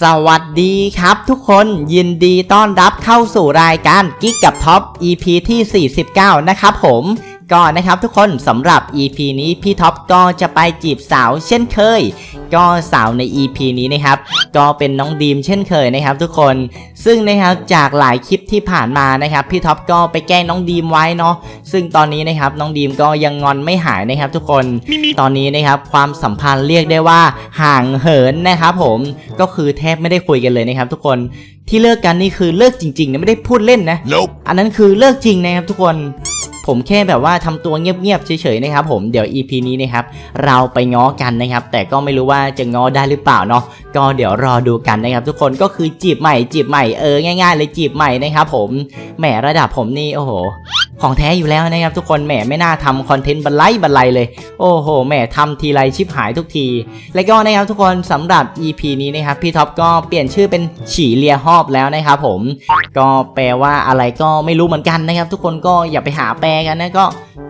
สวัสดีครับทุกคนยินดีต้อนรับเข้าสู่รายการกิ๊กกับท็อป EP ที่ 49 นะครับผม ก็นะครับทุกคนสำหรับ EP นี้พี่ท็อปก็จะไปจีบสาวเช่นเคย ก็สาวใน EP นี้นะครับ ก็เป็นน้องดีมเช่นเคยนะครับทุกคน ซึ่งนะครับจากหลายคลิปที่ผ่านมานะครับพี่ท็อปก็ไปแกล้งน้องดีมไว้เนาะซึ่งตอนนี้นะครับน้องดีมก็ยังงอนไม่หายนะครับ ทุกคนตอนนี้นะครับความสัมพันธ์เรียกได้ว่าห่างเหินนะครับผมก็คือแทบไม่ได้คุยกันเลยนะครับ ทุกคนที่เลิกกันนี่คือเลิกจริงๆนะไม่ได้พูดเล่นนะ Nope. อันนั้นคือเลิกจริงนะครับทุกคน ผมแค่แบบว่าทำตัวเงียบๆเฉยๆนะครับผมเดี๋ยว EP นี้นะครับเราไปง้อกันนะครับ แต่ก็ไม่รู้ว่าจะง้อได้หรือเปล่าเนาะก็เดี๋ยวรอดูกันนะครับ ทุกคนก็คือจีบใหม่จีบใหม่เออง่าย ๆ เลยจีบใหม่นะครับผมแหมระดับผมนี่โอ้โห ของแท้อยู่แล้วนะครับทุกคนแหมไม่น่าทำคอนเทนต์บันไลบันไลเลย โอ้โหแหมทำทีไรชิบหายทุกที แล้วก็นะครับทุกคนสำหรับ EP นี้นะครับพี่ท็อปก็เปลี่ยนชื่อเป็นฉีเลียฮอบแล้วนะครับผม ก็แปลว่าอะไรก็ไม่รู้เหมือนกันนะครับ ทุกคนก็อย่าไปหาแปลกันนะก็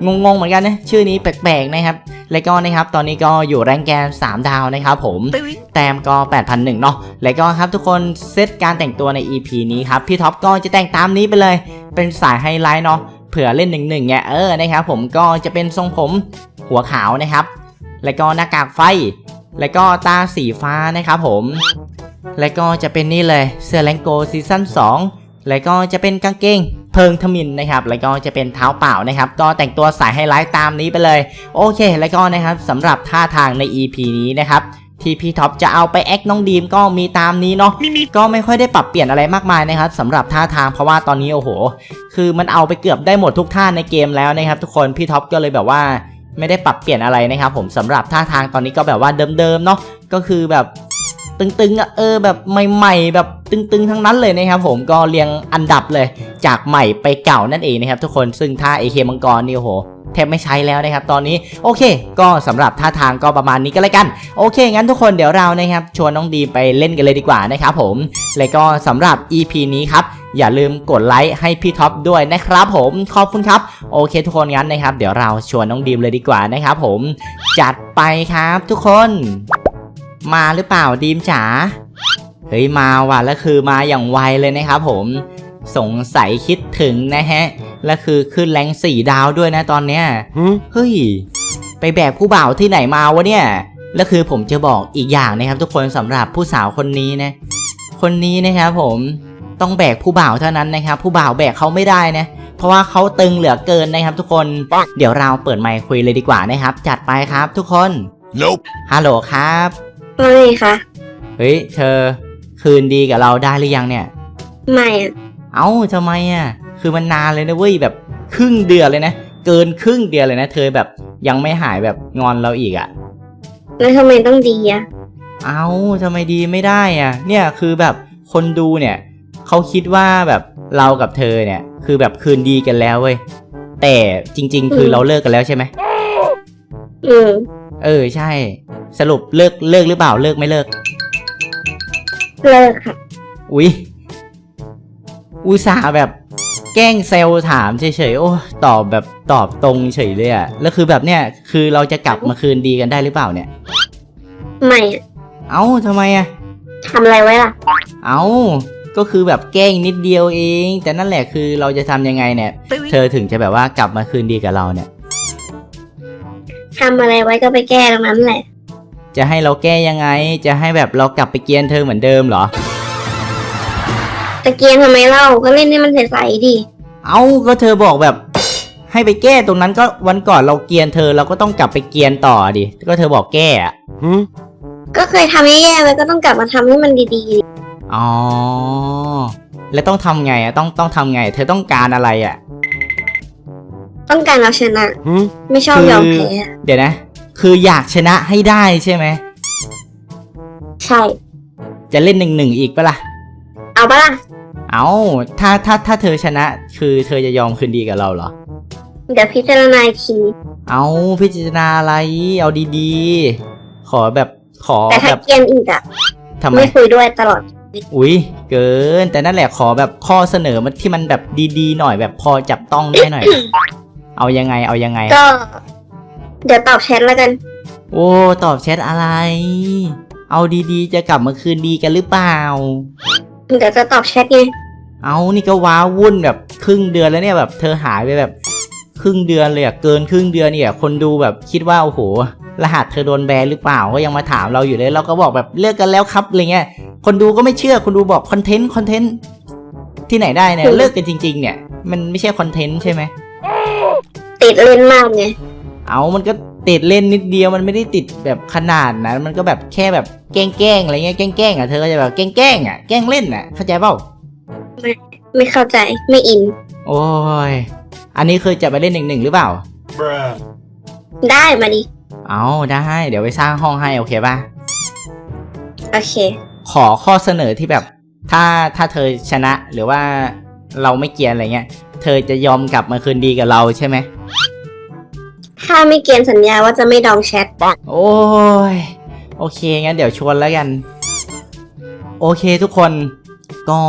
งงๆเหมือนกันนะชื่อนี้แปลกๆนะครับแล้วก็นะครับตอนนี้ก็อยู่แรงแกน3 ดาวนะครับผมแต้มก็ 8,001เนาะแล้วก็ครับทุกคนเซตการแต่งตัวใน EP นี้ครับพี่ท็อปก็จะแต่งตามนี้ไปเลย เป็นสายไฮไลท์เนาะ เผื่อเล่นหนึ่งหนึ่งเนี่ยเออนะครับผมก็จะเป็นทรงผมหัวขาวนะครับ แล้วก็หน้ากากไฟ แล้วก็ตาสีฟ้านะครับผมแล้วก็จะเป็นนี่เลยเสื้อแลงโกซีซั่น2แล้วก็จะเป็นกางเกงเพิงทมินนะครับ แล้วก็จะเป็นเท้าเปล่านะครับ ก็แต่งตัวสายไฮไลท์ตามนี้ไปเลย โอเค แล้วก็นะครับสำหรับท่าทางใน EP นี้นะครับ ที่พี่ท็อปจะเอาไปแอคน้องดีมก็มีตามนี้เนาะก็ไม่ค่อยได้ปรับเปลี่ยนอะไรมากมายนะครับสำหรับท่าทางเพราะว่าตอนนี้โอ้โห คือมันเอาไปเกือบได้หมดทุกท่าในเกมแล้วนะครับ ทุกคนพี่ท็อปก็เลยแบบว่าไม่ได้ปรับเปลี่ยนอะไรนะครับผมสำหรับท่าทางตอนนี้ก็แบบว่าเดิมๆเนาะก็คือแบบ ตึงๆอะเออแบบใหม่ๆ แบบตึงๆทั้งนั้นเลยนะครับผมก็เรียงอันดับเลยจากใหม่ไปเก่านั่นเองนะครับทุกคนซึ่งท่า AK มังกรนี่โอ้โหแทบไม่ใช้แล้วนะครับตอนนี้โอเค ก็สำหรับท่าทางก็ประมาณนี้ก็แล้วกัน โอเค งั้นทุกคนเดี๋ยวเรานะครับชวนน้องดีมไปเล่นกันเลยดีกว่านะครับผมและก็สำหรับ EP นี้ครับอย่าลืมกดไลค์ให้พี่ท็อปด้วยนะครับผมขอบคุณครับโอเค ทุกคนงั้นนะครับ เดี๋ยวเราชวนน้องดีมเลยดีกว่านะครับผมจัดไปครับทุกคน มาหรือเปล่าดีมจ๋าเฮ้ยมาว่ะแล้วคือมาอย่างไวเลยนะครับผมสงสัยคิดถึงนะฮะ และคือขึ้นแรงสี่ดาวด้วยนะตอนเนี้ย Hmm? เฮ้ย ไปแบกผู้บ่าวที่ไหนมาวะเนี่ย แล้วคือผมจะบอกอีกอย่างนะครับ ทุกคนสำหรับผู้สาวคนนี้นะ คนนี้นะครับผมต้องแบกผู้บ่าวเท่านั้นนะครับ ผู้บ่าวแบกเขาไม่ได้นะ เพราะว่าเขาตึงเหลือเกินนะครับ ทุกคนปังเดี๋ยวเราเปิดไมค์คุยเลยดีกว่านะครับ จัดไปครับทุกคน Nope. ฮัลโหลครับ ไม่ค่ะ เฮ้ย เธอคืนดีกับเราได้หรือยังเนี่ย ไม่อะเอ้าทำไมอะ คือมันนานเลยนะเว้ยแบบครึ่งเดือนเลยนะ เกินครึ่งเดือนเลยนะ เธอแบบยังไม่หายแบบงอนเราอีกอะ แล้วทำไมต้องดีอะเอ้าทำไมดีไม่ได้อะ เนี่ยคือแบบคนดูเนี่ยเขาคิดว่าแบบเรากับเธอเนี่ย คือแบบคืนดีกันแล้วเว้ย แต่จริง ๆ คือเราเลิกกันแล้วใช่ไหม อืม เออใช่ สรุปเลิกเลิกหรือเปล่าเลิกไม่เลิก เลิกค่ะ อุ๊ยอุตส่าห์แบบแกล้งเซลถามเฉยๆ โอ้ตอบแบบตอบตรงเฉยเลยอะแล้วคือแบบเนี้ยคือเราจะกลับมาคืนดีกันได้หรือเปล่าเนี่ย ไม่อะเอ้าทำไมอะทำอะไรไว้ล่ะ เอ้าก็คือแบบแกล้งนิดเดียวเอง แต่นั่นแหละคือเราจะทำยังไงเนี่ย เธอถึงจะแบบว่ากลับมาคืนดีกับเราเนี่ย ทำอะไรไว้ก็ไปแก้ตรงนั้นแหละ จะให้เราแก้ยังไง จะให้แบบเรากลับไปเกรียนเธอเหมือนเดิมเหรอ ตะเกียงทำไมเล่าก็เล่นให้มันใสๆดิเอ้าก็เธอบอกแบบ ให้ไปแก้ตรงนั้นก็วันก่อนเราเกรียนเธอเราก็ต้องกลับไปเกรียนต่อดิก็เธอบอกแก้อะ Hmm? ก็เคยทำแย่ๆไว้ก็ต้องกลับมาทำให้มันดีๆดิอ๋อแล้วต้องทำไงอะต้องต้องทำไง เธอต้องการอะไรอะ ต้องการเอาชนะ Hmm? ไม่ชอบคือยอมแพ้อะเดี๋ยวนะ คืออยากชนะให้ได้ใช่ไหม ใช่ จะเล่นหนึ่งหนึ่งอีกปะล่ะ เอาปะล่ะเอาถ้าถ้าถ้าเธอชนะ คือเธอจะยอมคืนดีกับเราเหรอ เดี๋ยวพิจารณาอีกที เอาพิจารณาอะไร เอาดีๆ ขอแบบขอแต่ถ้าแบบเกรียนอีกอะทำไม ไม่คุยด้วยตลอด อุ้ยเกิน แต่นั่นแหละขอแบบข้อเสนอมันที่มันแบบดีๆ หน่อยแบบพอจับต้องได้หน่อย เอายังไงเอายังไง ก็ เดี๋ยวตอบแชทแล้วกัน โอ้ตอบแชทอะไร เอาดีๆ จะกลับมาคืนดีกันหรือเปล่า เดี๋ยวจะตอบแชทไงเอานี่ก็ว้าวุ่นแบบครึ่งเดือนแล้วเนี่ยแบบเธอหายไปแบบ ครึ่งเดือนเลยอะเกินครึ่งเดือนเนี่ย คนดูแบบคิดว่าโอ้โหรหัสเธอโดนแบนหรือเปล่าก็ยังมาถามเราอยู่เลยเราก็บอกแบบเลิกกันแล้วครับอะไรเงี้ยคนดูก็ไม่เชื่อคนดูบอกคอนเทนต์คอนเทนต์ที่ไหนได้เนี่ยเลิกกันจริง ๆ เนี่ย มันไม่ใช่คอนเทนต์ใช่ไหม ติดเล่นมากไงเอามันก็ติดเล่นนิดเดียวมันไม่ได้ติดแบบขนาดนั้นมันก็แบบแค่แบบแกล้งๆอะไรเงี้ยแกล้งๆอะเธอก็จะแบบแกล้งๆอะแกล้งเล่นอะเข้าใจเปล่าไม่เข้าใจไม่อิน โอ้ยอันนี้เคยจะไปเล่นหนึ่งหนึ่งหรือเปล่า Bruh. ได้มาดิเอาได้ เดี๋ยวไปสร้างห้องให้โอเคป่ะโอเค ขอข้อเสนอที่แบบ ถ้าถ้าเธอชนะหรือว่าเราไม่เกลียนอะไรเงี้ย เธอจะยอมกลับมาคืนดีกับเราใช่ไหมถ้าไม่เกณฑ์สัญญาว่าจะไม่ดองแชท โอ้ย โอเค งั้นเดี๋ยวชวนแล้วกัน โอเคทุกคนก็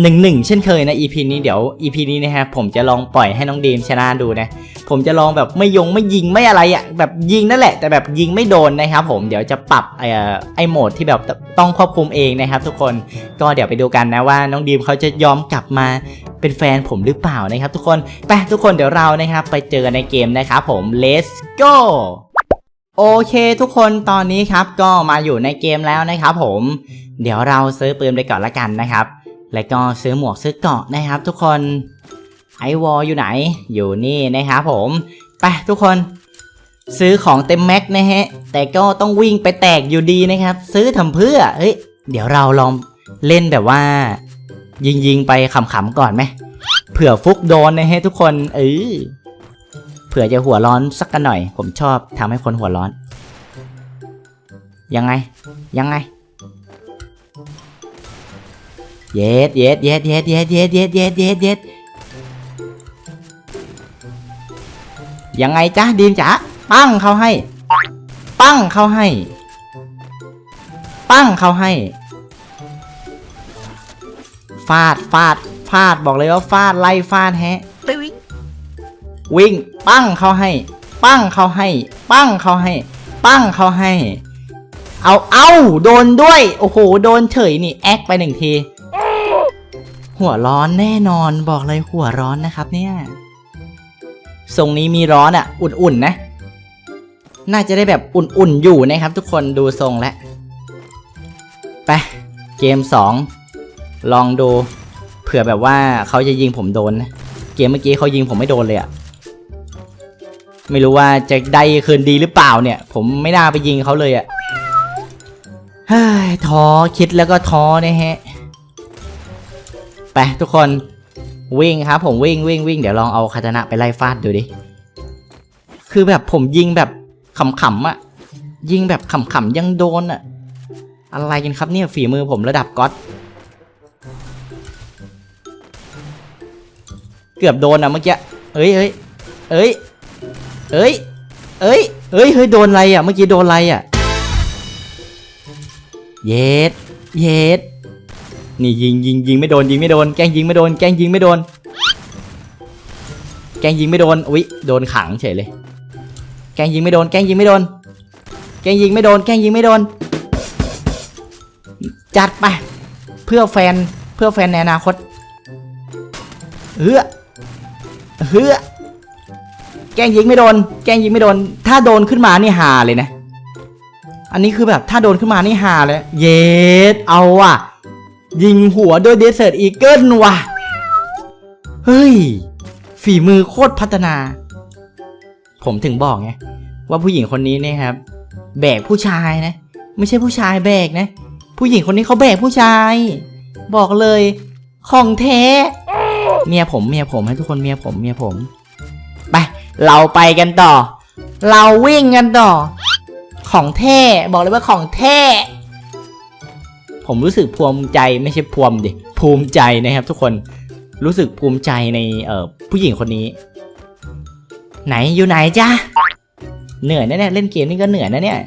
หนึ่งหนึ่งเช่นเคยนะ EP นี้เดี๋ยว EP นี้นะครับผมจะลองปล่อยให้น้องดีมชนะดูนะ ผมจะลองแบบไม่ยงไม่ยิงไม่อะไรอะ่ะแบบยิงนั่นแหละ แต่แบบยิงไม่โดนนะครับผมเดี๋ยวจะปรับไอ้เอ่อไอ้โหมดที่แบบต้องควบคุมเองนะครับทุกคนก็เดี๋ยวไปดูกันนะว่าน้องดีมเขาจะยอมกลับมา เป็นแฟนผมหรือเปล่านะครับทุกคน ไปทุกคนเดี๋ยวเรานะครับไปเจอกันในเกมนะครับผม let's go โอเคทุกคนตอนนี้ครับก็มาอยู่ในเกมแล้วนะครับผม เดี๋ยวเราซื้อปืนไปก่อนละกันนะครับ แล้วก็ซื้อหมวกซื้อเกาะนะครับ ทุกคนไอวอลอยู่ไหน อยู่นี่นะครับผม ไปทุกคน ซื้อของเต็มแม็กนะฮะ แต่ก็ต้องวิ่งไปแตกอยู่ดีนะครับ ซื้อทำเพื่อ เฮ้ย เดี๋ยวเราลองเล่นแบบว่า ยิงยิงๆไปขำๆก่อนไหมเผื่อฟุกโดนนะฮะทุกคน เออเผื่อจะหัวร้อนสักกันหน่อย ผมชอบทำให้คนหัวร้อน ยังไง ยังไง เย็ดเย็ดเย็ดเย็ดเย็ดเย็ดเย็ดเย็ดเย็ดเย็ดยังไงจ๊ะดีมจ๋าปั้งเขาให้ ปั้งเขาให้ ปั้งเขาให้ ฟาดฟาดฟาดบอกเลยว่าฟาดไล่ฟาดแฮะวิ่งปั้งเขาให้ ปั้งเขาให้ ปั้งเขาให้ ปั้งเขาให้ เอาเอาโดนด้วย โอ้โหโดนเฉยนี่แอคไปหนึ่งที หัวร้อนแน่นอนบอกเลยหัวร้อนนะครับเนี่ยทรงนี้มีร้อนอะ อุ่นๆนะ น่าจะได้แบบอุ่นๆอยู่นะครับ ทุกคนดูทรงแล้วไปเกม 2 ลองดูเผื่อแบบว่าเขาจะยิงผมโดนนะเกมเมื่อกี้เขายิงผมไม่โดนเลยอะไม่รู้ว่าจะได้คืนดีหรือเปล่าเนี่ย ผมไม่น่าไปยิงเขาเลยอะฮ้ท้อคิดแล้วก็ท้อนะฮะไปทุกคนวิ่งครับ ผมวิ่งวิ่งวิ่งเดี๋ยวลองเอาคาตานะไปไล่ฟาดดูดิคือแบบผมยิงแบบขำๆอะยิงแบบขำๆยังโดนอะอะไรกันครับเนี่ยฝีมือผมระดับก๊อต เกือบโดนอะเมื่อกี้เอ้ยเอ้ยเอ้ยเอ้ยเอ้ยเอ้ยเฮ้ยโดนอะไรอะเมื่อกี้โดนอะไรอะเย็ดเย็ดนี่ยิงยิงยิงไม่โดนยิงไม่โดนแกล้งยิงไม่โดนแกล้งยิงไม่โดน แกล้งยิงไม่โดนอุ๊ยโดนขังเฉยเลย แกล้งยิงไม่โดน แกล้งยิงไม่โดน แกล้งยิงไม่โดน แกล้งยิงไม่โดน จัดไปเพื่อแฟนเพื่อแฟนในอนาคตเฮือ เฮือแกงยิงไม่โดน แกงยิงไม่โดน ถ้าโดนขึ้นมานี่ฮาเลยนะ อันนี้คือแบบถ้าโดนขึ้นมานี่ฮาเลย เยสเอาว่ะ ยิงหัวด้วยเดสเซอร์อีเกิลว่ะ เฮ้ย ฝีมือโคตรพัฒนา ผมถึงบอกไง ว่าผู้หญิงคนนี้เนะครับ แบกผู้ชายนะ ไม่ใช่ผู้ชายแบกนะ ผู้หญิงคนนี้เขาแบกผู้ชาย บอกเลย ของแท้ เมียผมเมียผมให้ทุกคนเมียผมเมียผม ไป เราไปกันต่อ เราวิ่งกันต่อ ของแท้บอกเลยว่าของแท้ผมรู้สึกภูมิใจไม่ใช่ภูมิดิภูมิใจนะครับ ทุกคนรู้สึกภูมิใจในเอ่อผู้หญิงคนนี้ ไหนอยู่ไหนจ้าเหนื่อยนะเนี่ยเล่นเกมนี่ก็เหนื่อยนะเนี่ย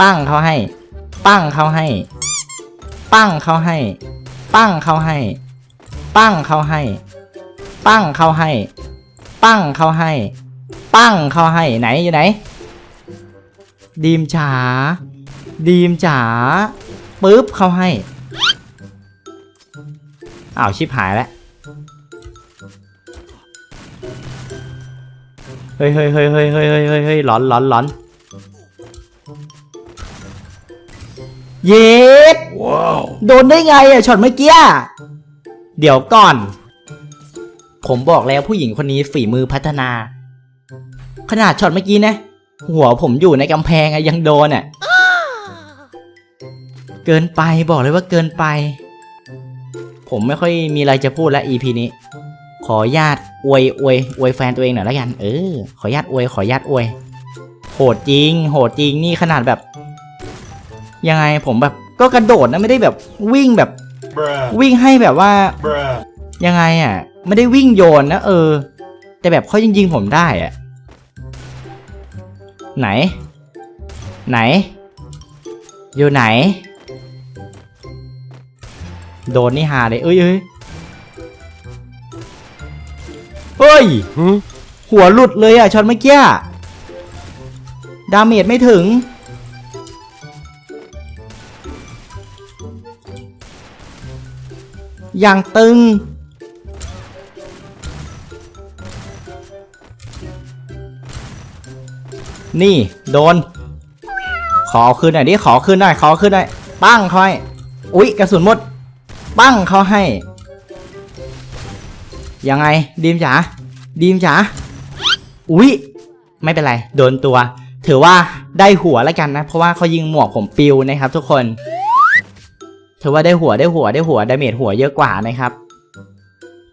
ปั้งเขาให้ ปั้งเขาให้ ปั้งเขาให้ ปั้งเขาให้ ปั้งเขาให้ ปั้งเขาให้ ปั้งเขาให้ ปั้งเขาให้ไหนอยู่ไหน ดีมจ๋าดีมจ๋าปึ๊บเข้าให้อ้าวชิบหายแล้วเฮ้ยเฮ้ยเฮ้ยเฮ้ยเฮ้ยเฮ้ยเฮ้ยเฮ้ยร้อนร้อนร้อนเย็ดว้าว โดนได้ไงอะช็อตเมื่อกี้อะ เดี๋ยวก่อน ผมบอกแล้วผู้หญิงคนนี้ฝีมือพัฒนา ขนาดช็อตเมื่อกี้นะ หัวผมอยู่ในกำแพงอะยังโดนอะเกินไปบอกเลยว่าเกินไป ผมไม่ค่อยมีอะไรจะพูดแล้ว EP นี้ ขอญาตอวยอวยอวยแฟนตัวเองหน่อยล้วกัน เออ ขอญาตอวย ขอญาตอวย โหดจริง โหดจริงนี่ขนาดแบบ ยังไงผมแบบก็กระโดดนะไม่ได้แบบวิ่งแบบ วิ่งให้แบบว่า bruh ยังไงอะ ไม่ได้วิ่งโยนนะเออ แต่แบบเขาจริงๆผมได้อะ ไหน ไหน อยู่ไหน โดนนี่หาเลย เอ้ยเอ้ยเฮ้ยหืมหัวหลุดเลยอะช็อตเมื่อกี้อะดาเมจไม่ถึง อย่างตึง นี่โดน ขอคืนหน่อยดิขอคืนหน่อยขอคืนหน่อยปั้งเขาให้อุ๊ยกระสุนหมด ปั้งเขาให้ ยังไงดีมจ๋าดีมจ๋าอุ๊ยไม่เป็นไร โดนตัว ถือว่าได้หัวแล้วกันนะ เพราะว่าเขายิงหมวกผมปิวนะครับทุกคน ถือว่าได้หัวได้หัวได้หัวดาเมจหัวเยอะกว่านะครับ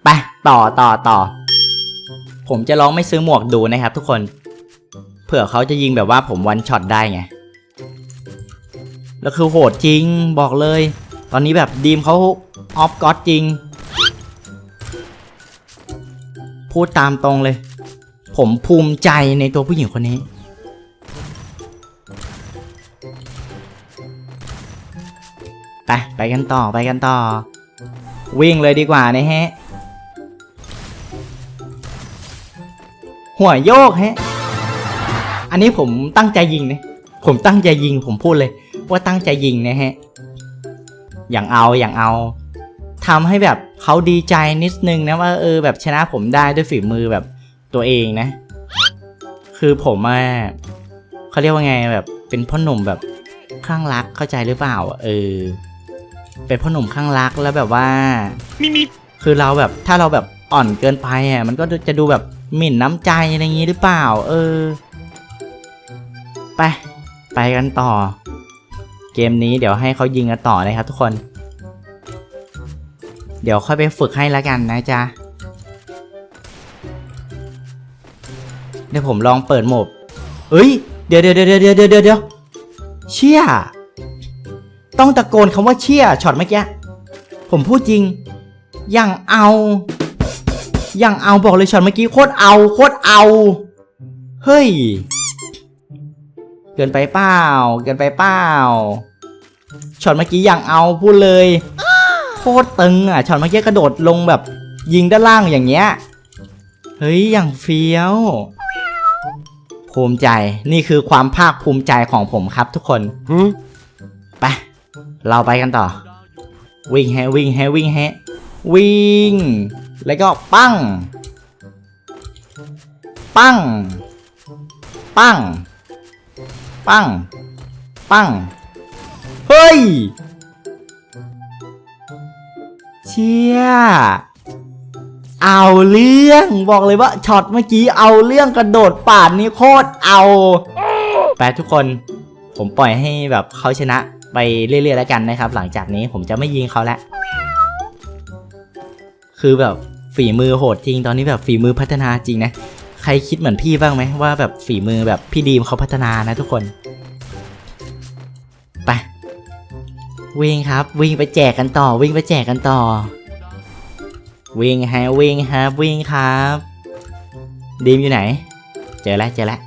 ไปต่อต่อต่อ ผมจะลองไม่ซื้อหมวกดูนะครับ ทุกคน เผื่อเขาจะยิงแบบว่าผมวันช็อตได้ไง แล้วคือโหดจริงบอกเลย ตอนนี้แบบดีมเขาออฟก็อดจริง พูดตามตรงเลย ผมภูมิใจในตัวผู้หญิงคนนี้ ไปไปกันต่อไปกันต่อ วิ่งเลยดีกว่านะฮะ หัวโยกฮะ อันนี้ผมตั้งใจยิงนะผมตั้งใจยิงผมพูดเลย ว่าตั้งใจยิงนะฮะ อย่างเอาอย่างเอาทำให้แบบเขาดีใจนิดนึงนะว่าเออแบบชนะผมได้ด้วยฝีมือแบบตัวเองนะ คือผมอะเขาเรียกว่าไงแบบเป็นพ่อหนุ่มแบบคลั่งรักเข้าใจหรือเปล่า เออ เป็นพ่อหนุ่มคลั่งรักแล้วแบบว่า มีมีคือเราแบบถ้าเราแบบอ่อนเกินไปอะมันก็จะดูแบบหมิ่นน้ำใจอะไรอย่างงี้หรือเปล่า เออ ไป ไปกันต่อ เกมนี้เดี๋ยวให้เขายิงกันต่อนะครับทุกคน เดี๋ยวค่อยไปฝึกให้แล้วกันนะจ๊ะเดี๋ยวผมลองเปิดโหมดเอ้ย เดี๋ยวเดี๋ยวเดี๋ยวเดี๋ยวเดี๋ยวเดี๋ยวเดี๋ยวเชี่ย ต้องตะโกนคำว่าเชี่ยช็อตเมื่อกี้ ผมพูดจริง อยังเอา อยังเอาบอกเลยช็อตเมื่อกี้โคตรเอาโคตรเอา เฮ้ย เกินไปเปล่า เกินไปเปล่า ช็อตเมื่อกี้อยังเอาพูดเลย โคตรตึงอะ ช็อตเมื่อกี้กระโดดลงแบบ ยิงด้านล่างอย่างเงี้ย เฮ้ย อย่างเฟี้ยว ภูมิใจ นี่คือความภาคภูมิใจของผมครับทุกคน เราไปกันต่อ วิ่งแฮวิ่งแฮวิ่งแฮวิ่ง แล้วก็ปั้ง ปั้ง ปั้ง ปั้ง ปั้ง เฮ้ย เชี่ย เอาเรื่อง บอกเลยว่าช็อตเมื่อกี้เอาเรื่องกระโดดป่านนี้โคตรเอาไปทุกคน ผมปล่อยให้แบบเขาชนะ ไปเรื่อยๆแล้วกันนะครับ หลังจากนี้ผมจะไม่ยิงเขาแล้วคือแบบฝีมือโหดจริงตอนนี้แบบฝีมือพัฒนาจริงนะใครคิดเหมือนพี่บ้างไหมว่าแบบฝีมือแบบพี่ดีมเขาพัฒนานะทุกคนไปวิ่งครับ วิ่งไปแจกกันต่อ วิ่งไปแจกกันต่อ วิ่งฮะวิ่งฮะวิ่งครับ ดีมอยู่ไหน เจอแล้วเจอแล้ว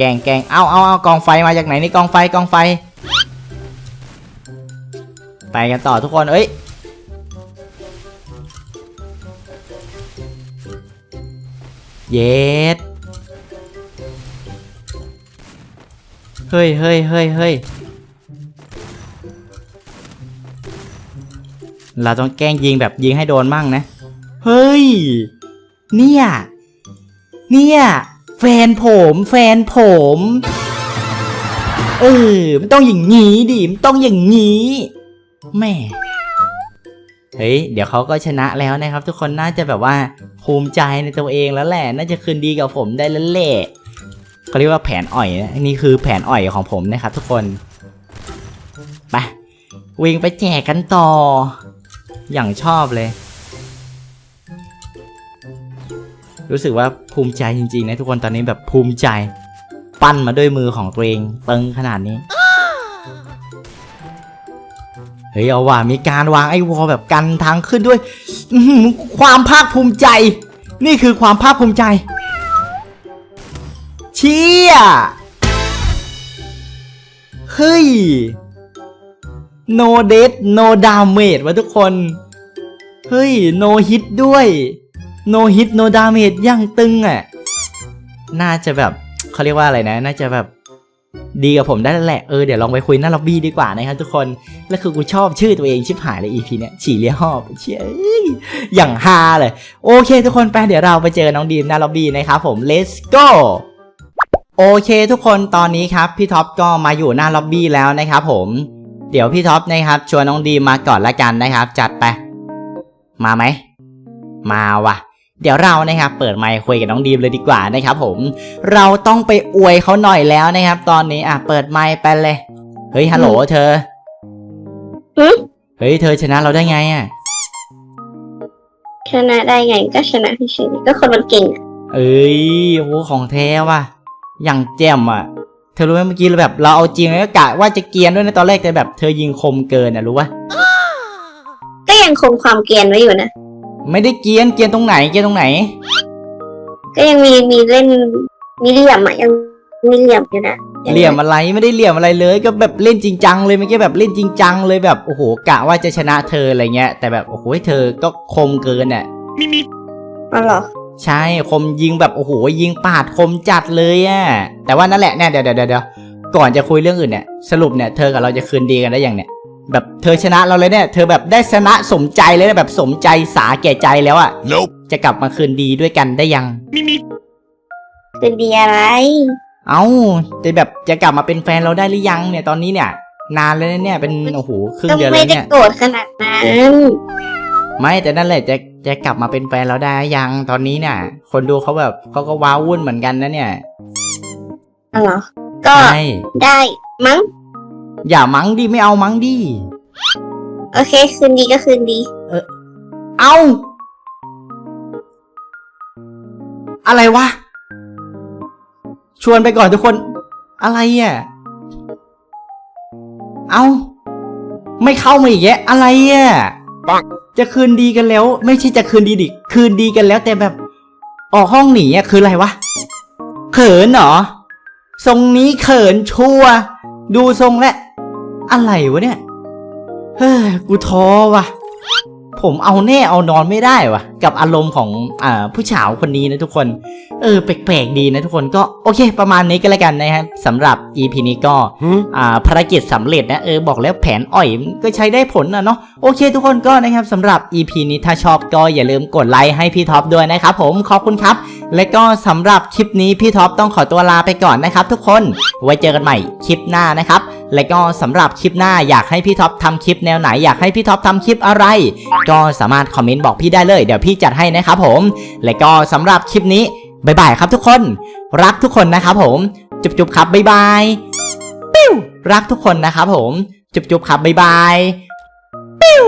แกงแกงเอาเอาเอากองไฟมาจากไหนนี่กองไฟกองไฟ ไปกันต่อทุกคนเอ้ยเย็ดเฮ้ยเฮ้ยเฮ้ยเฮ้ยเราต้องแกล้งยิงแบบยิงให้โดนมั่งนะ เฮ้ย เนี่ย เนี่ย แฟนผมแฟนผมเออมันต้องอย่างงี้ดิมันต้องอย่างงี้แม่เฮ้ยเดี๋ยวเขาก็ชนะแล้วนะครับ ทุกคนน่าจะแบบว่าภูมิใจในตัวเองแล้วแหละ น่าจะคืนดีกับผมได้แล้วแหละเขาเรียกว่าแผนอ่อยนะอันนี้คือแผนอ่อยของผมนะครับ ทุกคนไปวิ่งไปแจกกันต่อ อย่างชอบเลย รู้สึกว่าภูมิใจจริงๆนะทุกคนตอนนี้แบบภูมิใจ ปั้นมาด้วยมือของตัวเองตึงขนาดนี้เฮ้ยเอาว่ะมีการวางไอ้วอลแบบกันทางขึ้นด้วยความภาคภูมิใจ นี่คือความภาคภูมิใจ เชี่ยเฮ้ย no death no damage วะทุกคน เฮ้ย no hit ด้วย no hit no damage ยังตึงอะ น่าจะแบบเขาเรียกว่าอะไรนะ น่าจะแบบดีกับผมได้แหละเออเดี๋ยวลองไปคุยหน้าล็อบบี้ดีกว่านะครับทุกคนแล้วคือกูชอบชื่อตัวเองชิบหายเลย EP เนี้ยฉี่เลี้ยหอบเชี่ยอย่างฮาเลย โอเค ทุกคนไปเดี๋ยวเราไปเจอน้องดีมหน้าล็อบบี้นะครับผม let's go โอเค ทุกคนตอนนี้ครับพี่ท็อปก็มาอยู่หน้าล็อบบี้แล้วนะครับผมเดี๋ยวพี่ท็อปนะครับชวนน้องดีมมาก่อนละกันนะครับ จัดไป มาไหม มาว่ะ เดี๋ยวเรานะครับเปิดไมค์คุยกับน้องดีมเลยดีกว่านะครับผมเราต้องไปอวยเขาหน่อยแล้วนะครับ ตอนนี้อะเปิดไมค์ไปเลย เฮ้ยฮัลโหลเธอหึเฮ้ยเธอชนะเราได้ไงอะชนะได้ไงก็ชนะเฉยๆก็คนมันเก่งอะเอ้ยโอ้ของแท้ว่ะอย่างแจ่มอะ เธอรู้ไหมเมื่อกี้เราแบบ เราเอาจริงเลยก็กะว่าจะเกรียนด้วยในะตอนแรกแต่แบบเธอยิงคมเกินอะรู้ปะก็ยังคงความเกรียนไว้อยู่นะ ไม่ได้เกรียนเกรียนตรงไหนเกรียนตรงไหน ก็ยังมีมีเล่นมีเหลี่ยมอะยังมีเหลี่ยมอยู่นะเหลี่ยมอะไรไม่ได้เหลี่ยมอะไรเลย ก็แบบเล่นจริงจังเลยเมื่อกี้แบบเล่นจริงจังเลยแบบโอ้โหกะว่าจะชนะเธออะไรเงี้ย แต่แบบโอ้โหเธอก็คมเกินอะอ๋อเหรอใช่คมยิงแบบโอ้โหยิงปาดคมจัดเลยอะแต่ว่านั่นแหละเนี่ยเดี๋ยวเดี๋ยวเดี๋ยวก่อนจะคุยเรื่องอื่นเนี่ยสรุปเนี่ยเธอกับเราจะคืนดีกันได้ยังเนี่ย แบบเธอชนะเราเลยเนี่ย เธอแบบได้ชนะสมใจเลยนะแบบสมใจสาแก่ใจแล้วอะ Nope. จะกลับมาคืนดีด้วยกันได้ยัง เป็นดีอะไร เอ้าจะแบบจะกลับมาเป็นแฟนเราได้หรือยังเนี่ยตอนนี้เนี่ย นานแล้วนะเนี่ยเป็นโอ้โหครึ่งก็เดือนไม่แล้วได้เนี่ย โกรธขนาดนั้นไม่แต่นั่นแหละจะจะกลับมาเป็นแฟนเราได้ยังตอนนี้เนี่ย คนดูเขาแบบเขาก็ว้าวุ่นเหมือนกันนะเนี่ยอ๋อเหรอก็ใช่ได้มั้ง อย่ามั้งดิไม่เอามั้งดิโอเค คืนดีก็คืนดี เอาอะไรวะ ชวนไปก่อนทุกคน อะไรอะ เอาไม่เข้ามาอีกแยะ อะไรอะปังจะคืนดีกันแล้ว ไม่ใช่จะคืนดีดิคืนดีกันแล้ว แต่แบบ ออกห้องหนีอะคืออะไรวะ เขินเหรอ ทรงนี้เขินชัวร์ดูทรงและ อะไรวะเนี่ย เฮ้ย กูท้อว่ะ ผมเอาแน่เอานอนไม่ได้ว่ะ กับอารมณ์ของอ่าผู้สาวคนนี้นะทุกคน เออ แปลกๆดีนะทุกคนก็โอเค ประมาณนี้ก็แล้วกันนะครับสำหรับ EP นี้ก็ Hmm? อ่าภารกิจสำเร็จนะ เออ บอกแล้วแผนอ่อยมันก็ใช้ได้ผลนะเนาะ โอเค ทุกคนก็นะครับสำหรับ EP นี้ถ้าชอบก็อย่าลืมกดไลค์ให้พี่ท็อปด้วยนะครับผม ขอบคุณครับ และก็สำหรับคลิปนี้พี่ท็อปต้องขอตัวลาไปก่อนนะครับ ทุกคน ไว้เจอกันใหม่คลิปหน้านะครับ และก็สำหรับคลิปหน้าอยากให้พี่ท็อปทำคลิปแนวไหนอยากให้พี่ท็อปทำคลิปอะไร ก็สามารถคอมเมนต์บอกพี่ได้เลยเดี๋ยวพี่จัดให้นะครับผม และก็สำหรับคลิปนี้บ๊ายบายครับทุกคน รักทุกคนนะครับผมจุ๊บครับบ๊ายบายปิ้วรักทุกคนนะครับผมจุ๊บครับบ๊ายบายปิ้ว